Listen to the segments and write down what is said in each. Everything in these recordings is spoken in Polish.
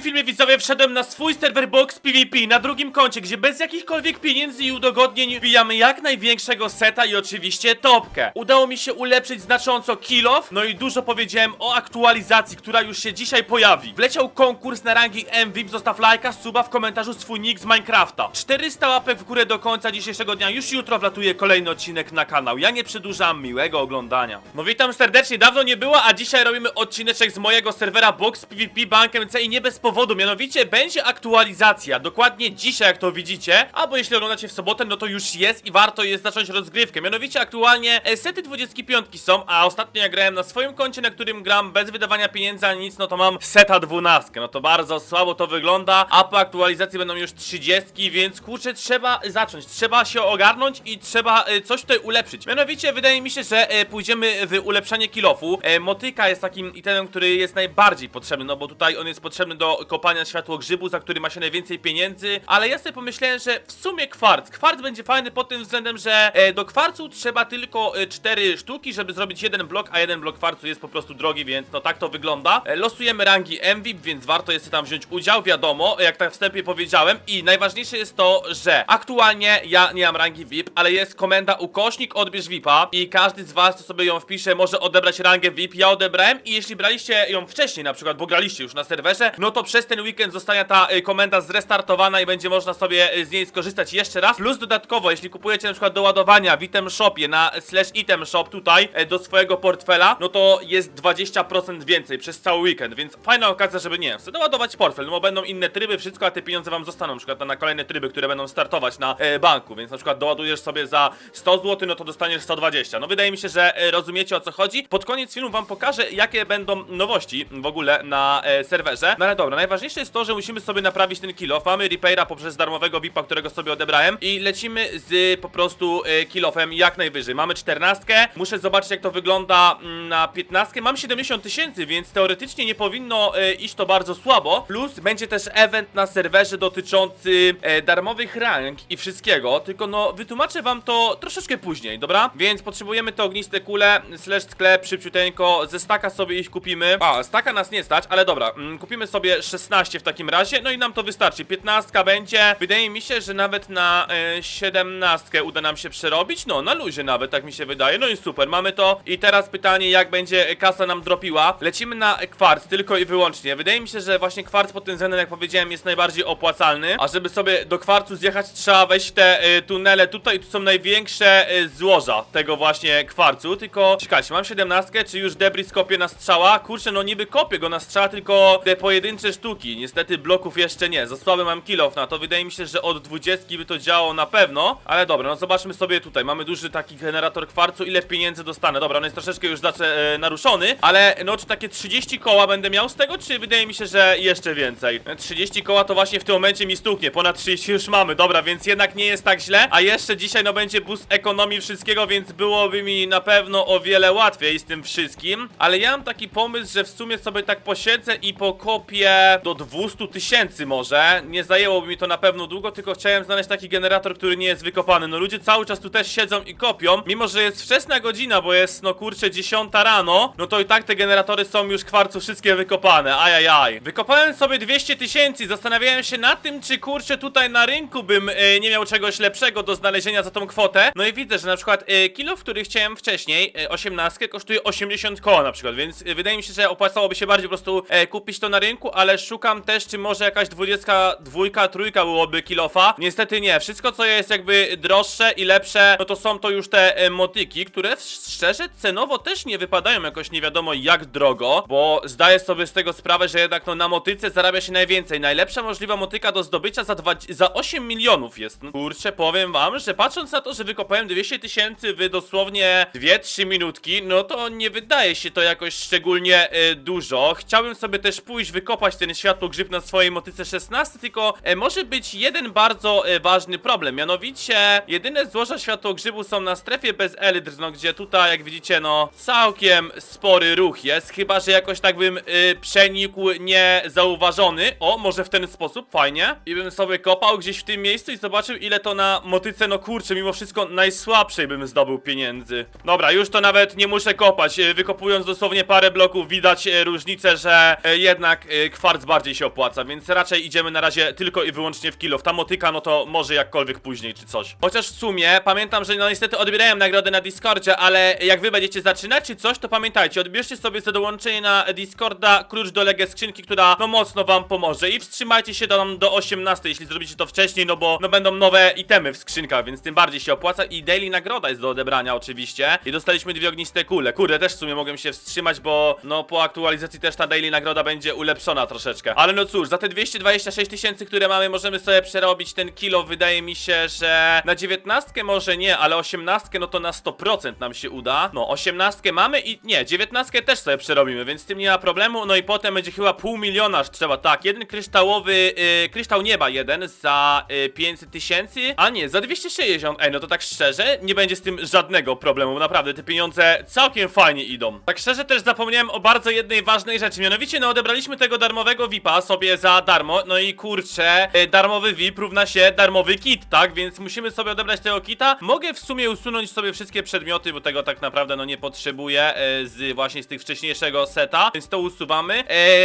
tym filmie widzowie wszedłem na swój serwer box PvP na drugim koncie, gdzie bez jakichkolwiek pieniędzy i udogodnień wbijamy jak największego seta i oczywiście topkę. Udało mi się ulepszyć znacząco kill off, no i dużo powiedziałem o aktualizacji, która już się dzisiaj pojawi. Wleciał konkurs na rangi MVP, zostaw lajka, suba w komentarzu swój nick z Minecrafta. 400 łapek w górę do końca dzisiejszego dnia, już jutro wlatuje kolejny odcinek na kanał. Ja nie przedłużam, miłego oglądania. No witam serdecznie, dawno nie było, a dzisiaj robimy odcineczek z mojego serwera box PvP Bankiem C i nie bez powodu, mianowicie będzie aktualizacja, dokładnie dzisiaj jak to widzicie, albo jeśli oglądacie w sobotę, no to już jest i warto jest zacząć rozgrywkę, mianowicie aktualnie e, sety 25 są, a ostatnio jak grałem na swoim koncie, na którym gram bez wydawania pieniędzy ani nic, no to mam seta 12, no to bardzo słabo to wygląda, a po aktualizacji będą już 30, więc kurczę, trzeba zacząć, trzeba się ogarnąć i trzeba e, coś tutaj ulepszyć, mianowicie wydaje mi się, że e, pójdziemy w ulepszanie kilofu, motyka jest takim itemem, który jest najbardziej potrzebny, no bo tutaj on jest potrzebny do kopania światłogrzybu, za który ma się najwięcej pieniędzy, ale ja sobie pomyślałem, że w sumie kwarc. Kwarc będzie fajny pod tym względem, że e, do kwarcu trzeba tylko e, 4 sztuki, żeby zrobić jeden blok, a jeden blok kwarcu jest po prostu drogi, więc no tak to wygląda. E, losujemy rangi MVP, więc warto jest tam wziąć udział, wiadomo, jak tak wstępie powiedziałem i najważniejsze jest to, że aktualnie ja nie mam rangi VIP, ale jest komenda ukośnik odbierz VIPa i każdy z was, co sobie ją wpisze, może odebrać rangę VIP. Ja odebrałem i jeśli braliście ją wcześniej na przykład, bo graliście już na serwerze, no to przez ten weekend zostanie ta y, komenda zrestartowana i będzie można sobie y, z niej skorzystać jeszcze raz. Plus dodatkowo, jeśli kupujecie na przykład do ładowania w item shopie na slash item shop tutaj y, do swojego portfela, no to jest 20% więcej przez cały weekend, więc fajna okazja, żeby nie wiem, doładować portfel, no bo będą inne tryby, wszystko, a te pieniądze wam zostaną na przykład na kolejne tryby, które będą startować na e, banku, więc na przykład doładujesz sobie za 100 zł, no to dostaniesz 120. No wydaje mi się, że e, rozumiecie o co chodzi. Pod koniec filmu wam pokażę, jakie będą nowości w ogóle na e, serwerze. No ale dobra, najważniejsze jest to, że musimy sobie naprawić ten kill off. Mamy repaira poprzez darmowego VIPa, którego sobie odebrałem i lecimy z po prostu e, kill offem jak najwyżej. Mamy 14, muszę zobaczyć jak to wygląda mm, na 15. Mam 70 tysięcy, więc teoretycznie nie powinno e, iść to bardzo słabo. Plus będzie też event na serwerze dotyczący e, darmowych rank i wszystkiego, tylko no wytłumaczę wam to troszeczkę później, dobra? Więc potrzebujemy te ogniste kule, slash sklep szybciuteńko, ze staka sobie ich kupimy. A, staka nas nie stać, ale dobra, mm, kupimy sobie 16 w takim razie, no i nam to wystarczy. 15 będzie, wydaje mi się, że nawet na e, 17 uda nam się przerobić, no na luzie nawet, tak mi się wydaje, no i super, mamy to. I teraz pytanie, jak będzie kasa nam dropiła. Lecimy na kwarc, tylko i wyłącznie. Wydaje mi się, że właśnie kwarc pod tym względem, jak powiedziałem, jest najbardziej opłacalny, a żeby sobie do kwarcu zjechać, trzeba wejść te e, tunele tutaj, tu są największe e, złoża tego właśnie kwarcu, tylko czekajcie, mam 17, czy już debris kopie na strzała? Kurczę, no niby kopię go na strzała, tylko te pojedyncze sztuki, niestety bloków jeszcze nie, za słaby mam kill na to, wydaje mi się, że od 20 by to działało na pewno, ale dobra, no zobaczmy sobie tutaj, mamy duży taki generator kwarcu, ile pieniędzy dostanę, dobra, on jest troszeczkę już zaczę, e, naruszony, ale no czy takie 30 koła będę miał z tego, czy wydaje mi się, że jeszcze więcej? 30 koła to właśnie w tym momencie mi stuknie, ponad 30 już mamy, dobra, więc jednak nie jest tak źle, a jeszcze dzisiaj no będzie boost ekonomii wszystkiego, więc byłoby mi na pewno o wiele łatwiej z tym wszystkim, ale ja mam taki pomysł, że w sumie sobie tak posiedzę i pokopię do 200 tysięcy może, nie zajęłoby mi to na pewno długo, tylko chciałem znaleźć taki generator, który nie jest wykopany, no ludzie cały czas tu też siedzą i kopią, mimo że jest wczesna godzina, bo jest no kurczę 10 rano, no to i tak te generatory są już kwarcu wszystkie wykopane, ajajaj. Wykopałem sobie 200 tysięcy, zastanawiałem się nad tym, czy kurczę tutaj na rynku bym e, nie miał czegoś lepszego do znalezienia za tą kwotę, no i widzę, że na przykład e, kilo, w który chciałem wcześniej, e, 18 kosztuje 80 koła na przykład, więc e, wydaje mi się, że opłacałoby się bardziej po prostu e, kupić to na rynku, ale szukam też, czy może jakaś 22, trójka byłoby kilofa. Niestety nie, wszystko co jest jakby droższe i lepsze, no to są to już te e, motyki, które szczerze cenowo też nie wypadają jakoś nie wiadomo jak drogo, bo zdaję sobie z tego sprawę, że jednak no na motyce zarabia się najwięcej. Najlepsza możliwa motyka do zdobycia za, za 8 milionów jest. No, kurczę, powiem wam, że patrząc na to, że wykopałem 200 tysięcy w dosłownie 2-3 minutki, no to nie wydaje się to jakoś szczególnie e, dużo. Chciałbym sobie też pójść wykopać ten światłogrzyb na swojej motyce 16, tylko e, może być jeden bardzo e, ważny problem, mianowicie jedyne złoża światłogrzybu są na strefie bez elitr, no gdzie tutaj, jak widzicie, no całkiem spory ruch jest, chyba, że jakoś tak bym y, przenikł niezauważony, o, może w ten sposób, fajnie, i bym sobie kopał gdzieś w tym miejscu i zobaczył, ile to na motyce, no kurczę, mimo wszystko najsłabszej bym zdobył pieniędzy. Dobra, już to nawet nie muszę kopać, y, wykopując dosłownie parę bloków widać y, różnicę, że y, jednak kwarc kwarc bardziej się opłaca, więc raczej idziemy na razie tylko i wyłącznie w kilof. Ta motyka, no to może jakkolwiek później czy coś. Chociaż w sumie pamiętam, że no niestety odbierają nagrodę na Discordzie, ale jak wy będziecie zaczynać czy coś, to pamiętajcie, odbierzcie sobie za dołączenie na Discorda klucz do Legę skrzynki, która no mocno wam pomoże i wstrzymajcie się tam do 18, jeśli zrobicie to wcześniej, no bo no będą nowe itemy w skrzynkach, więc tym bardziej się opłaca i daily nagroda jest do odebrania oczywiście i dostaliśmy dwie ogniste kule. Kurde, też w sumie mogłem się wstrzymać, bo no po aktualizacji też ta daily nagroda będzie ulepszona troszeczkę. Ale no cóż, za te 226 tysięcy, które mamy, możemy sobie przerobić ten kilo. Wydaje mi się, że na 19 może nie, ale 18 no to na 100% nam się uda. No 18 mamy i nie, 19 też sobie przerobimy, więc z tym nie ma problemu. No i potem będzie chyba pół miliona trzeba, tak, jeden kryształowy, yy, kryształ nieba jeden za yy, 500 tysięcy, a nie, za 260. Ej, no to tak szczerze, nie będzie z tym żadnego problemu, naprawdę, te pieniądze całkiem fajnie idą. Tak szczerze też zapomniałem o bardzo jednej ważnej rzeczy, mianowicie no odebraliśmy tego darmowego VIPa sobie za darmo, no i kurczę, yy, darmowy VIP równa się darmowy kit, tak, więc musimy sobie odebrać tego kita. Mogę w sumie usunąć sobie wszystkie przedmioty, bo tego tak naprawdę no nie potrzebuję yy, z właśnie z tych wcześniejszego seta, więc to usuwamy.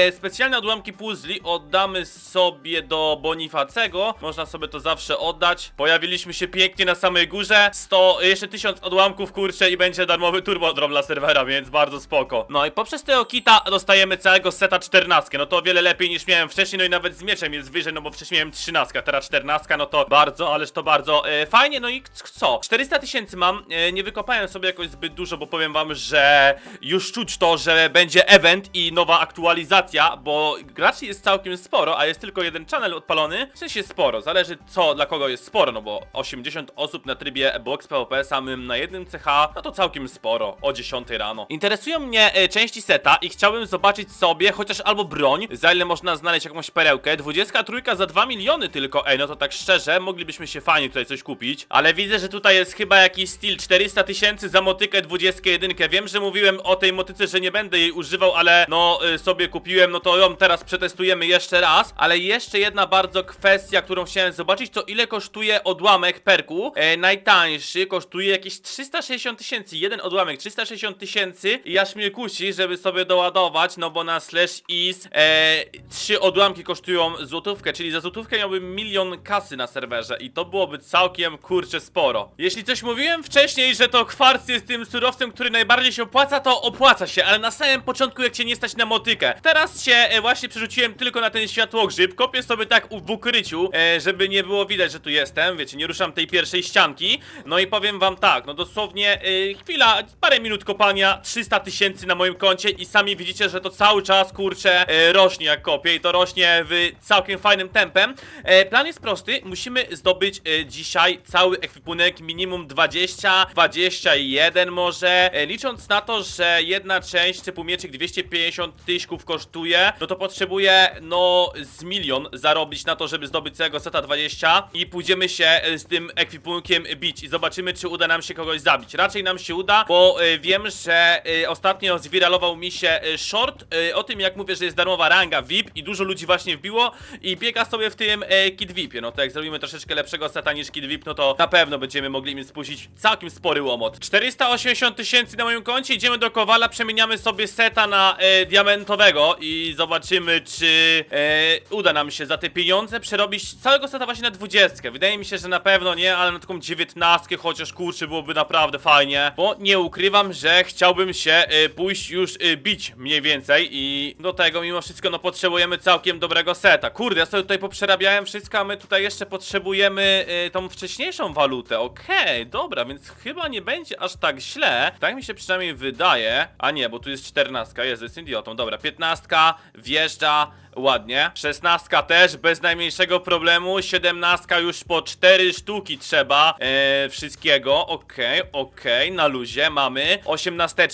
Yy, specjalne odłamki puzli oddamy sobie do Bonifacego, można sobie to zawsze oddać. Pojawiliśmy się pięknie na samej górze, 100, jeszcze 1000 odłamków kurczę i będzie darmowy turbo drop dla serwera, więc bardzo spoko. No i poprzez tego kita dostajemy całego seta 14, no to o wiele lepiej niż miałem wcześniej, no i nawet z mieczem jest wyżej, no bo wcześniej miałem 13, a teraz 14, no to bardzo, ależ to bardzo e, fajnie, no i co? 400 tysięcy mam, e, nie wykopałem sobie jakoś zbyt dużo, bo powiem wam, że już czuć to, że będzie event i nowa aktualizacja, bo graczy jest całkiem sporo, a jest tylko jeden channel odpalony, w sensie sporo, zależy co dla kogo jest sporo, no bo 80 osób na trybie box PvP samym na jednym CH, no to całkiem sporo, o 10 rano. Interesują mnie e, części seta i chciałbym zobaczyć sobie chociaż albo broń, za można znaleźć jakąś perełkę, 23 za 2 miliony tylko, ej, no to tak szczerze, moglibyśmy się fajnie tutaj coś kupić, ale widzę, że tutaj jest chyba jakiś styl. 400 tysięcy za motykę 21, wiem, że mówiłem o tej motyce, że nie będę jej używał, ale no y, sobie kupiłem, no to ją teraz przetestujemy jeszcze raz, ale jeszcze jedna bardzo kwestia, którą chciałem zobaczyć, to ile kosztuje odłamek perku, e, najtańszy kosztuje jakieś 360 tysięcy, jeden odłamek 360 tysięcy. I aż mnie kusi, żeby sobie doładować, no bo na slash is e, trzy odłamki kosztują złotówkę, czyli za złotówkę miałbym milion kasy na serwerze i to byłoby całkiem kurczę sporo. Jeśli coś mówiłem wcześniej, że to kwarc jest tym surowcem, który najbardziej się opłaca, to opłaca się, ale na samym początku jak cię nie stać na motykę. Teraz się e, właśnie przerzuciłem tylko na ten światłogrzyb, kopię sobie tak u- w ukryciu, e, żeby nie było widać, że tu jestem, wiecie, nie ruszam tej pierwszej ścianki. No i powiem wam tak, no dosłownie e, chwila, parę minut kopania, 300 tysięcy na moim koncie i sami widzicie, że to cały czas, kurczę, e, rośnie jak kopię i to rośnie w całkiem fajnym tempem. E, plan jest prosty, musimy zdobyć e, dzisiaj cały ekwipunek, minimum 20, 21 może, e, licząc na to, że jedna część typu mieczyk 250 tyśków kosztuje, no to potrzebuję, no, z milion zarobić na to, żeby zdobyć całego seta 20 i pójdziemy się e, z tym ekwipunkiem bić i zobaczymy, czy uda nam się kogoś zabić. Raczej nam się uda, bo e, wiem, że e, ostatnio zwiralował mi się e, short e, o tym, jak mówię, że jest darmowa ranga VIP i dużo ludzi właśnie wbiło i biega sobie w tym e, Kid VIPie. No to jak zrobimy troszeczkę lepszego seta niż Kid VIP, no to na pewno będziemy mogli im spuścić całkiem spory łomot. 480 tysięcy na moim koncie, idziemy do Kowala, przemieniamy sobie seta na e, diamentowego i zobaczymy, czy e, uda nam się za te pieniądze przerobić całego seta właśnie na 20. Wydaje mi się, że na pewno nie, ale na taką 19 chociaż kurczę byłoby naprawdę fajnie, bo nie ukrywam, że chciałbym się e, pójść już e, bić mniej więcej i do tego mimo wszystko no potrzebujemy całkiem dobrego seta. Kurde, ja sobie tutaj poprzerabiałem wszystko, a my tutaj jeszcze potrzebujemy e, tą wcześniejszą walutę. Okej, dobra, więc chyba nie będzie aż tak źle. Tak mi się przynajmniej wydaje. A nie, bo tu jest 14, jest, jest idiotą. Dobra, 15 wjeżdża. Ładnie. 16 też bez najmniejszego problemu. 17 już po 4 sztuki trzeba e, wszystkiego. Okej, okej, na luzie mamy. 18.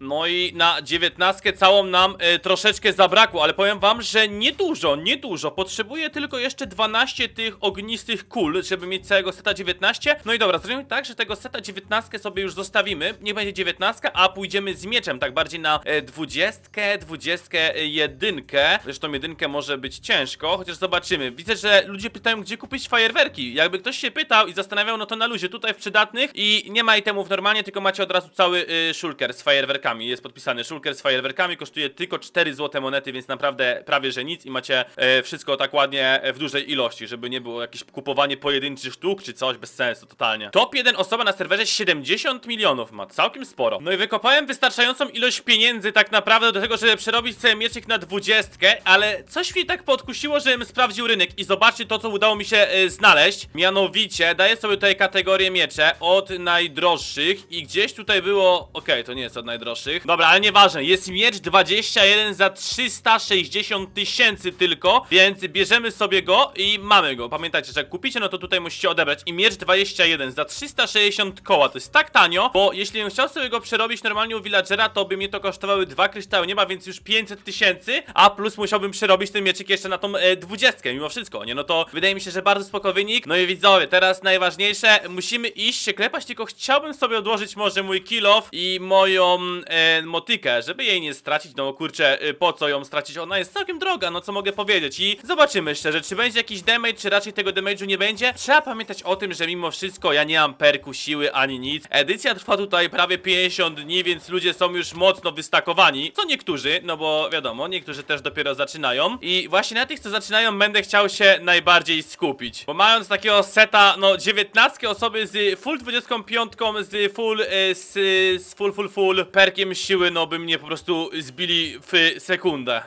No i na 19 całą nam e, troszeczkę zabrakło, ale powiem wam, że niedużo, niedużo. Potrzebuję tylko jeszcze 12 tych ognistych kul, żeby mieć całego seta 19. No i dobra, zrobimy tak, że tego seta 19 sobie już zostawimy. Nie będzie 19, a pójdziemy z mieczem, tak bardziej na e, 20, 21. Zresztą mnie pojedynkę może być ciężko, chociaż zobaczymy. Widzę, że ludzie pytają, gdzie kupić fajerwerki. Jakby ktoś się pytał i zastanawiał, no to na luzie, tutaj w przydatnych i nie ma itemów normalnie, tylko macie od razu cały y, szulker z fajerwerkami. Jest podpisany szulker z fajerwerkami, kosztuje tylko 4 złote monety, więc naprawdę prawie, że nic i macie e, wszystko tak ładnie e, w dużej ilości, żeby nie było jakieś kupowanie pojedynczych sztuk czy coś, bez sensu totalnie. Top 1 osoba na serwerze 70 milionów ma, całkiem sporo. No i wykopałem wystarczającą ilość pieniędzy tak naprawdę do tego, żeby przerobić sobie mieczyk na dwudziestkę, ale coś mnie tak podkusiło, żebym sprawdził rynek i zobaczcie to, co udało mi się e, znaleźć. Mianowicie, daję sobie tutaj kategorię miecze od najdroższych i gdzieś tutaj było... Okej, to nie jest od najdroższych. Dobra, ale nieważne, jest miecz 21 za 360 tysięcy tylko, więc bierzemy sobie go i mamy go. Pamiętajcie, że jak kupicie, no to tutaj musicie odebrać i miecz 21 za 360 koła, to jest tak tanio, bo jeśli bym chciał sobie go przerobić normalnie u villagera, to by mnie to kosztowały dwa kryształy nieba, więc już 500 tysięcy, a plus musiałbym przerobić ten mieczyk jeszcze na tą e, 20, mimo wszystko, nie? No to wydaje mi się, że bardzo spoko wynik. No i widzowie, teraz najważniejsze, musimy iść się klepać, tylko chciałbym sobie odłożyć może mój kill off i moją e, motykę, żeby jej nie stracić, no kurczę, e, po co ją stracić? Ona jest całkiem droga, no co mogę powiedzieć i zobaczymy szczerze, czy będzie jakiś damage, czy raczej tego damage'u nie będzie. Trzeba pamiętać o tym, że mimo wszystko ja nie mam perku, siły ani nic. Edycja trwa tutaj prawie 50 dni, więc ludzie są już mocno wystakowani, co niektórzy, no bo wiadomo, niektórzy też dopiero zaczynają i właśnie na tych, co zaczynają, będę chciał się najbardziej skupić, bo mając takiego seta, no 19 osoby z full 25, z full, e, z, z full, full, full perkiem siły, no by mnie po prostu zbili w sekundę.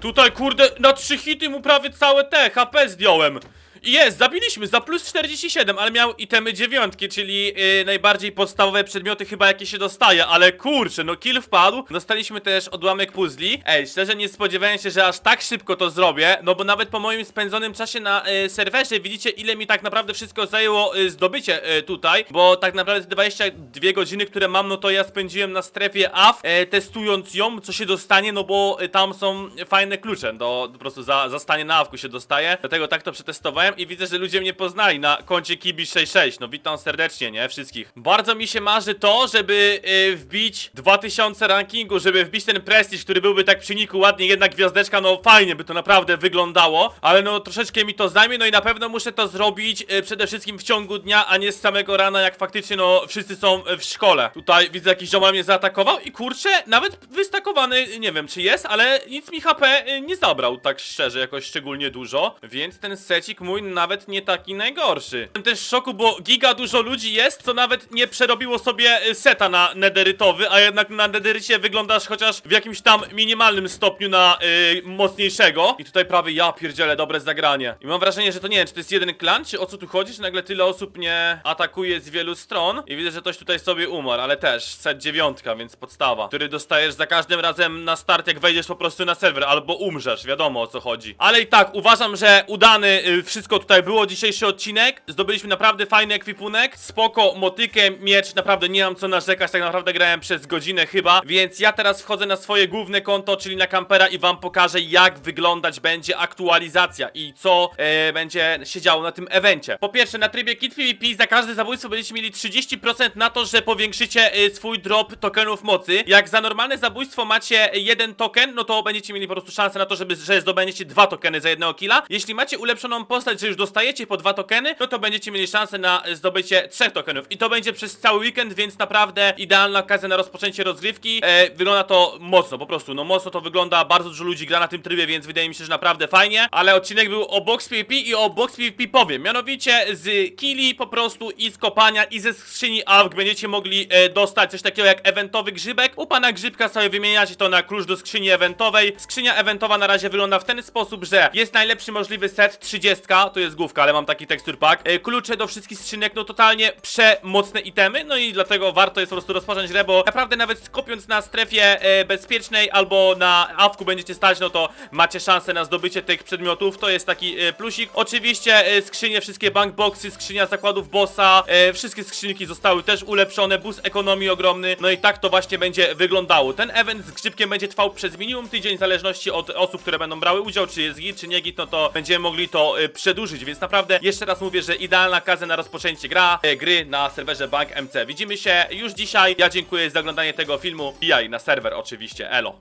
Tutaj kurde, na trzy hity mu prawie całe te HP zdjąłem. Jest, zabiliśmy za plus 47, ale miał itemy dziewiątki, czyli yy, najbardziej podstawowe przedmioty chyba jakie się dostaje, ale kurczę, no kill wpadł. Dostaliśmy też odłamek puzli. Ej, szczerze nie spodziewałem się, że aż tak szybko to zrobię, no bo nawet po moim spędzonym czasie na y, serwerze widzicie ile mi tak naprawdę wszystko zajęło y, zdobycie y, tutaj, bo tak naprawdę te 22 godziny, które mam, no to ja spędziłem na strefie AF, e, testując ją, co się dostanie, no bo y, tam są fajne klucze, do po prostu za, za stanie na AWku się dostaje, dlatego tak to przetestowałem i widzę, że ludzie mnie poznali na koncie Kibi66, no witam serdecznie, nie, wszystkich. Bardzo mi się marzy to, żeby y, wbić 2000 rankingu, żeby wbić ten prestiż, który byłby tak przy niku ładnie, jedna gwiazdeczka, no fajnie by to naprawdę wyglądało, ale no troszeczkę mi to zajmie, no i na pewno muszę to zrobić y, przede wszystkim w ciągu dnia, a nie z samego rana, jak faktycznie no wszyscy są y, w szkole. Tutaj widzę jakiś ziomal mnie zaatakował i kurczę, nawet wystakowany, nie wiem czy jest, ale nic mi HP nie zabrał, tak szczerze, jakoś szczególnie dużo, więc ten secik mój nawet nie taki najgorszy. Jestem też w szoku, bo giga dużo ludzi jest, co nawet nie przerobiło sobie y, seta na nederytowy, a jednak na nederycie wyglądasz chociaż w jakimś tam minimalnym stopniu na y, mocniejszego. I tutaj prawie ja pierdzielę dobre zagranie. I mam wrażenie, że to nie wiem, czy to jest jeden klan, czy o co tu chodzi, że nagle tyle osób mnie atakuje z wielu stron. I widzę, że ktoś tutaj sobie umarł, ale też set dziewiątka, więc podstawa, który dostajesz za każdym razem na start, jak wejdziesz po prostu na serwer, albo umrzesz, wiadomo o co chodzi. Ale i tak, uważam, że udany y, wszystko tutaj było, dzisiejszy odcinek. Zdobyliśmy naprawdę fajny ekwipunek, spoko, motykę, miecz, naprawdę nie mam co narzekać, tak naprawdę grałem przez godzinę chyba, więc ja teraz wchodzę na swoje główne konto, czyli na kampera i wam pokażę, jak wyglądać będzie aktualizacja i co e, będzie się działo na tym evencie. Po pierwsze, na trybie Kit PvP za każde zabójstwo będziecie mieli 30% na to, że powiększycie e, swój drop tokenów mocy. Jak za normalne zabójstwo macie jeden token, no to będziecie mieli po prostu szansę na to, żeby, że zdobędziecie dwa tokeny za jednego killa. Jeśli macie ulepszoną postać, że już dostajecie po dwa tokeny, no to będziecie mieli szansę na zdobycie trzech tokenów. I to będzie przez cały weekend, więc naprawdę idealna okazja na rozpoczęcie rozgrywki. E, wygląda to mocno, po prostu, no mocno to wygląda, bardzo dużo ludzi gra na tym trybie, więc wydaje mi się, że naprawdę fajnie. Ale odcinek był o box PvP i o box PvP powiem. Mianowicie z killi po prostu i z kopania i ze skrzyni AWK będziecie mogli e, dostać coś takiego jak eventowy grzybek. U pana grzybka sobie wymieniacie to na klucz do skrzyni eventowej. Skrzynia eventowa na razie wygląda w ten sposób, że jest najlepszy możliwy set 30, to jest główka, ale mam taki tekstur pack. E, klucze do wszystkich skrzynek, no totalnie przemocne itemy, no i dlatego warto jest po prostu rozpocząć grę, bo naprawdę nawet skopiąc na strefie e, bezpiecznej albo na awku będziecie stać, no to macie szansę na zdobycie tych przedmiotów, to jest taki e, plusik. Oczywiście e, skrzynie, wszystkie bankboxy, skrzynia zakładów bossa, e, wszystkie skrzynki zostały też ulepszone, boost ekonomii ogromny, no i tak to właśnie będzie wyglądało. Ten event z grzybkiem będzie trwał przez minimum tydzień, w zależności od osób, które będą brały udział, czy jest git, czy nie git, no to będziemy mogli to e, przedłużyć, więc naprawdę jeszcze raz mówię, że idealna okazja na rozpoczęcie gra, e, gry na serwerze Bank MC. Widzimy się już dzisiaj, ja dziękuję za oglądanie tego filmu, bijaj na serwer oczywiście, elo.